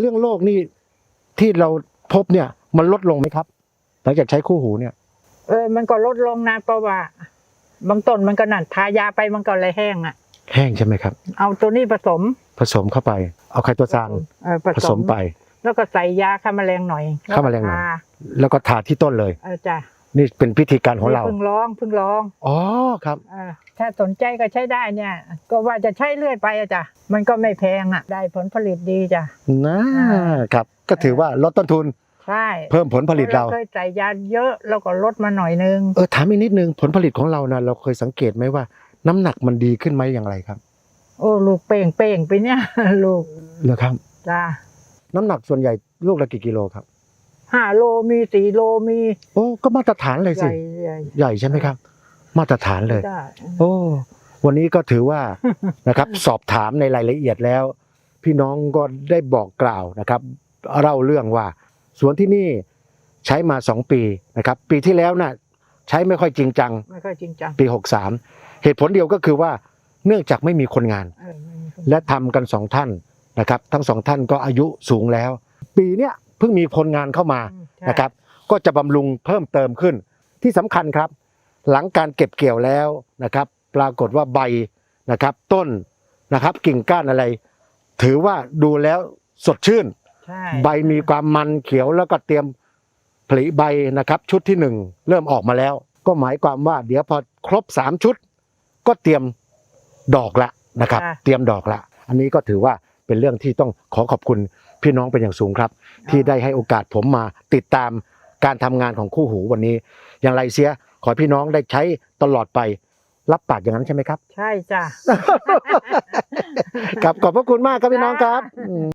เรื่องโรคนี่ที่เราพบเนี่ย มันลดลงไหมครับ หลังจากใช้คู่หูเนี่ย เออ มันก็ลดลงนะเพราะว่า บางต้นมันก็นั่นทายาไปมันก็เลยแห้งอะ แห้งใช่ไหมครับ เอาตัวนี้ผสม ผสมเข้าไป เอาไคโตซานเออผผสสมมไป แล้วก็ใส่ยาฆ่าแมลงหน่อยฆ่าแมลงหน่อยทาแล้วก็ทาที่ต้นเลย เออจ้ะ นี่เป็นพิธีการของเราเพิ่งลองเพิ่งลองอ๋อครับเออถ้าสนใจก็ใช้ได้เนี่ย ก็ว่าจะใช้เรื่อยไปอะจ้ะมันก็ไม่แพงอะ ได้ผลผลิตดีจ้ะนะอ่าครับ ก็ถือว่าลดต้นทุนใช่เพิ่มผลผลิตเราเคยใส่ยาเยอะแล้วก็ลดมาหน่อยนึงเออถามอีกนิดนึงผลผลิตของเรานะเราเคยสังเกตไหมว่า น้ำหนักมันดีขึ้นไหมอย่างไรครับ โอ้ลูกเป่งเป่งไปเนี่ยลูกเหรอครับจ้ะน้ำหนักส่วนใหญ่ลูกละกี่กิโลครับ ห้าโลมีสี่โลมีโอ้ก็มาตรฐานเลยใหสิ ญ่ใหญ่ใหญ่ใช่ไหมครับ มาตรฐานเลย ได้ โอ้ วันนี้ก็ถือว่า นะครับ สอบถามในรายละเอียดแล้ว พี่น้องก็ได้บอกกล่าวนะครับ เล่าเรื่องว่า สวนที่นี่ใช้มาสองปีนะครับ ปีที่แล้วน่ะ ใช้ไม่ค่อยจริงจัง ไม่ค่อยจริงจังปี 63 เหตุผลเดียวก็คือว่าเนื่องจากไม่มีคนงาน เออไม่มีคนและทำกันสองท่านนะครับ ทั้งสองท่านก็อายุสูงแล้ว ปีเนี้ย เพิ่งมีคนงานเข้ามาอืมใช่นะครับ ก็จะบำรุงเพิ่มเติมขึ้น ที่สำคัญครับ หลังการเก็บเกี่ยวแล้วนะครับ ปรากฏว่าใบนะครับ ต้นนะครับ กิ่งก้านอะไร ถือว่าดูแล้วสดชื่นใช่ใบมีความมันเขียวแล้วก็เตรียมผลิใบนะครับ ชุดที่หนึ่งเริ่มออกมาแล้ว ก็หมายความว่า เดี๋ยวพอครบสามชุด ก็เตรียมดอกละนะครับ เตรียมดอกละ อันนี้ก็ถือว่า เป็นเรื่องที่ต้องขอขอบคุณพี่น้องเป็นอย่างสูงครับ ที่ได้ให้โอกาสผมมาติดตามการทำงานของคู่หูวันนี้ อย่างไรเสียขอให้พี่น้องได้ใช้ตลอดไปรับปากอย่างนั้นใช่ไหมครับ ใช่จ้ะ ครับขอบพระคุณมากครับพี่น้องครับอืม